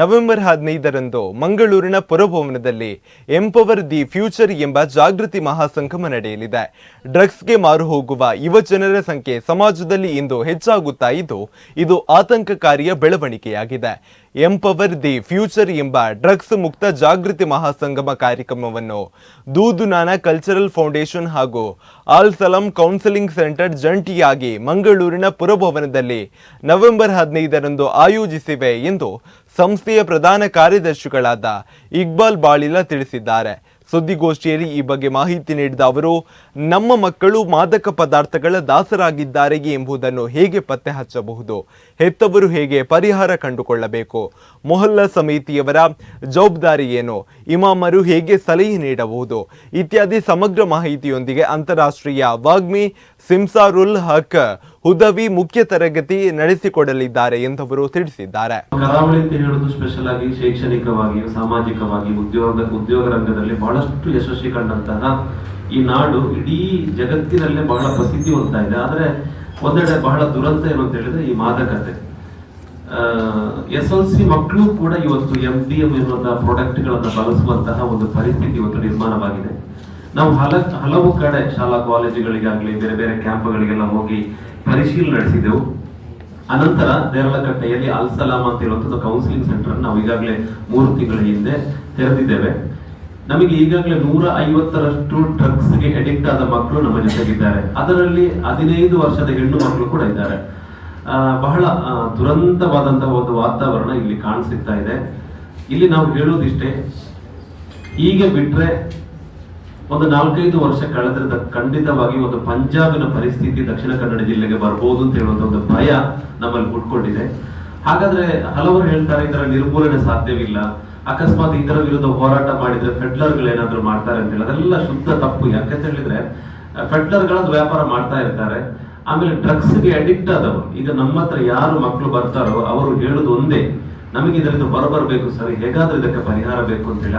November ಹದಿನೈದರಂದು ಮಂಗಳೂರಿನ ಪುರಭವನದಲ್ಲಿ empower the future ಎಂಬ ಜಾಗೃತಿ ಮಹಾಸಂಗಮ ನಡೆಯಲಿದೆ. ಡ್ರಗ್ಸ್ಗೆ ಮಾರು ಹೋಗುವ ಯುವ ಜನರ ಸಂಖ್ಯೆ ಸಮಾಜದಲ್ಲಿ ಇಂದು ಹೆಚ್ಚಾಗುತ್ತಾ ಇದ್ದು, ಇದು ಆತಂಕಕಾರಿಯ ಬೆಳವಣಿಗೆಯಾಗಿದೆ. ಎಂಪವರ್ ದಿ ಫ್ಯೂಚರ್ ಎಂಬ ಡ್ರಗ್ಸ್ ಮುಕ್ತ ಜಾಗೃತಿ ಮಹಾಸಂಗಮ ಕಾರ್ಯಕ್ರಮವನ್ನು ದೂದುನಾನ ಕಲ್ಚರಲ್ ಫೌಂಡೇಶನ್ ಹಾಗೂ ಆಲ್ ಸಲಾಂ ಕೌನ್ಸಿಲಿಂಗ್ ಸೆಂಟರ್ ಜಂಟಿಯಾಗಿ ಮಂಗಳೂರಿನ ಪುರಭವನದಲ್ಲಿ ನವೆಂಬರ್ ಹದಿನೈದರಂದು ಆಯೋಜಿಸಿವೆ ಎಂದು ಸಂಸ್ಥೆಯ ಪ್ರಧಾನ ಕಾರ್ಯದರ್ಶಿಗಳಾದ ಇಕ್ಬಾಲ್ ಬಾಳಿಲ ತಿಳಿಸಿದ್ದಾರೆ. ಸುದ್ದಿಗೋಷ್ಠಿಯಲ್ಲಿ ಈ ಬಗ್ಗೆ ಮಾಹಿತಿ ನೀಡಿದ ಅವರು, ನಮ್ಮ ಮಕ್ಕಳು ಮಾದಕ ಪದಾರ್ಥಗಳ ದಾಸರಾಗಿದ್ದಾರೆ ಎಂಬುದನ್ನು ಹೇಗೆ ಪತ್ತೆ ಹಚ್ಚಬಹುದು? ಹೆತ್ತವರು ಹೇಗೆ ಪರಿಹಾರ ಕಂಡುಕೊಳ್ಳಬೇಕು? ಮೊಹಲ್ಲಾ ಸಮಿತಿಯವರ ಜವಾಬ್ದಾರಿ ಏನು? ಇಮಾಮರು ಹೇಗೆ ಸಲಹೆ ನೀಡಬಹುದು? ಇತ್ಯಾದಿ ಸಮಗ್ರ ಮಾಹಿತಿಯೊಂದಿಗೆ ಅಂತಾರಾಷ್ಟ್ರೀಯ ವಾಗ್ಮಿ ಸಿಮ್ಸಾರುಲ್ ಹಕ್ ಹುದವಿ ಮುಖ್ಯ ತರಗತಿ ನಡೆಸಿಕೊಡಲಿದ್ದಾರೆ ಎಂದವರು ತಿಳಿಸಿದ್ದಾರೆ. ಕರಾವಳಿ ಅಂತ ಹೇಳುದು ಸ್ಪೆಷಲ್ ಆಗಿ ಶೈಕ್ಷಣಿಕವಾಗಿಯೂ ಸಾಮಾಜಿಕವಾಗಿ, ಉದ್ಯೋಗ ಉದ್ಯೋಗ ರಂಗದಲ್ಲಿ ಬಹಳಷ್ಟು ಯಶಸ್ವಿ ಕಂಡಂತಹ ಈ ನಾಡು ಇಡೀ ಜಗತ್ತಿನಲ್ಲೇ ಬಹಳ ಪ್ರಸಿದ್ಧಿ ಹೊಂದ್ತಾ ಇದೆ. ಆದ್ರೆ ಒಂದೆಡೆ ಬಹಳ ದುರಂತ ಏನು ಅಂತ ಹೇಳಿದ್ರೆ ಈ ಮಾದಕತೆ. ಎಸ್ ಎಲ್ ಸಿ ಮಕ್ಕಳು ಕೂಡ ಇವತ್ತು ಎಂ ಡಿ ಎಂ ಎನ್ನುವಂತಹ ಪ್ರಾಡಕ್ಟ್ಗಳನ್ನು ಬಳಸುವಂತಹ ಒಂದು ಪರಿಸ್ಥಿತಿ ಇವತ್ತು ನಿರ್ಮಾಣವಾಗಿದೆ. ನಾವು ಹಲ, ಹಲವು ಕಡೆ ಶಾಲಾ ಕಾಲೇಜುಗಳಿಗಾಗಲಿ, ಬೇರೆ ಬೇರೆ ಕ್ಯಾಂಪ್ಗಳಿಗೆಲ್ಲ ಹೋಗಿ ಪರಿಶೀಲನೆ ನಡೆಸಿದೆವು. ಅನಂತರ ದೇರಳಕಟ್ಟೆಯಲ್ಲಿ ಅಲ್ ಸಲಾಮ್ ಅಂತ ಇರುವಂತದ್ದು ಕೌನ್ಸಿಲಿಂಗ್ ಸೆಂಟರ್ ನಾವು ಈಗಾಗಲೇ ಮೂರು ತಿಂಗಳ ಹಿಂದೆ ತೆರೆದಿದ್ದೇವೆ. ನಮಗೆ ಈಗಾಗಲೇ ನೂರ ಐವತ್ತರಷ್ಟು ಡ್ರಗ್ಸ್ಗೆ ಅಡಿಕ್ಟ್ ಆದ ಮಕ್ಕಳು ನಮ್ಮ ಜೊತೆಗಿದ್ದಾರೆ. ಅದರಲ್ಲಿ ಹದಿನೈದು ವರ್ಷದ ಹೆಣ್ಣು ಮಕ್ಕಳು ಕೂಡ ಇದ್ದಾರೆ. ಬಹಳ ದುರಂತವಾದಂತಹ ಒಂದು ವಾತಾವರಣ ಇಲ್ಲಿ ಕಾಣಿಸುತ್ತಾ ಇದೆ. ಇಲ್ಲಿ ನಾವು ಹೇಳೋದಿಷ್ಟೇ, ಹೀಗೆ ಬಿಟ್ರೆ ಒಂದು ನಾಲ್ಕೈದು ವರ್ಷ ಕಳೆದ್ರೆ ಖಂಡಿತವಾಗಿ ಒಂದು ಪಂಜಾಬಿನ ಪರಿಸ್ಥಿತಿ ದಕ್ಷಿಣ ಕನ್ನಡ ಜಿಲ್ಲೆಗೆ ಬರಬಹುದು ಅಂತ ಹೇಳುವಂತ ಒಂದು ಭಯ ನಮ್ಮಲ್ಲಿ ಹುಟ್ಕೊಂಡಿದೆ. ಹಾಗಾದ್ರೆ ಹಲವರು ಹೇಳ್ತಾರೆ, ಇದರ ನಿರ್ಮೂಲನೆ ಸಾಧ್ಯವಿಲ್ಲ. ಅಕಸ್ಮಾತ್ ಇದರ ವಿರುದ್ಧ ಹೋರಾಟ ಮಾಡಿದ್ರೆ ಫೆಡ್ಲರ್ಗಳು ಏನಾದ್ರು ಮಾಡ್ತಾರೆ ಅಂತ ಹೇಳಿ, ಅದೆಲ್ಲ ಶುದ್ಧ ತಪ್ಪು. ಯಾಕಂತ ಹೇಳಿದ್ರೆ ಫೆಡ್ಲರ್ಗಳದ್ದು ವ್ಯಾಪಾರ ಮಾಡ್ತಾ ಇರ್ತಾರೆ. ಆಮೇಲೆ ಡ್ರಗ್ಸ್ಗೆ ಅಡಿಕ್ಟ್ ಆದವರು, ಈಗ ನಮ್ಮ ಹತ್ರ ಯಾರು ಮಕ್ಕಳು ಬರ್ತಾರೋ, ಅವರು ಹೇಳುದು ಒಂದೇ. ನಮಗೆ ಇದರಿಂದ ಹೊರಬರಬೇಕು ಸರ್, ಹೇಗಾದ್ರೂ ಇದಕ್ಕೆ ಪರಿಹಾರ ಬೇಕು ಅಂತ ಹೇಳಿ.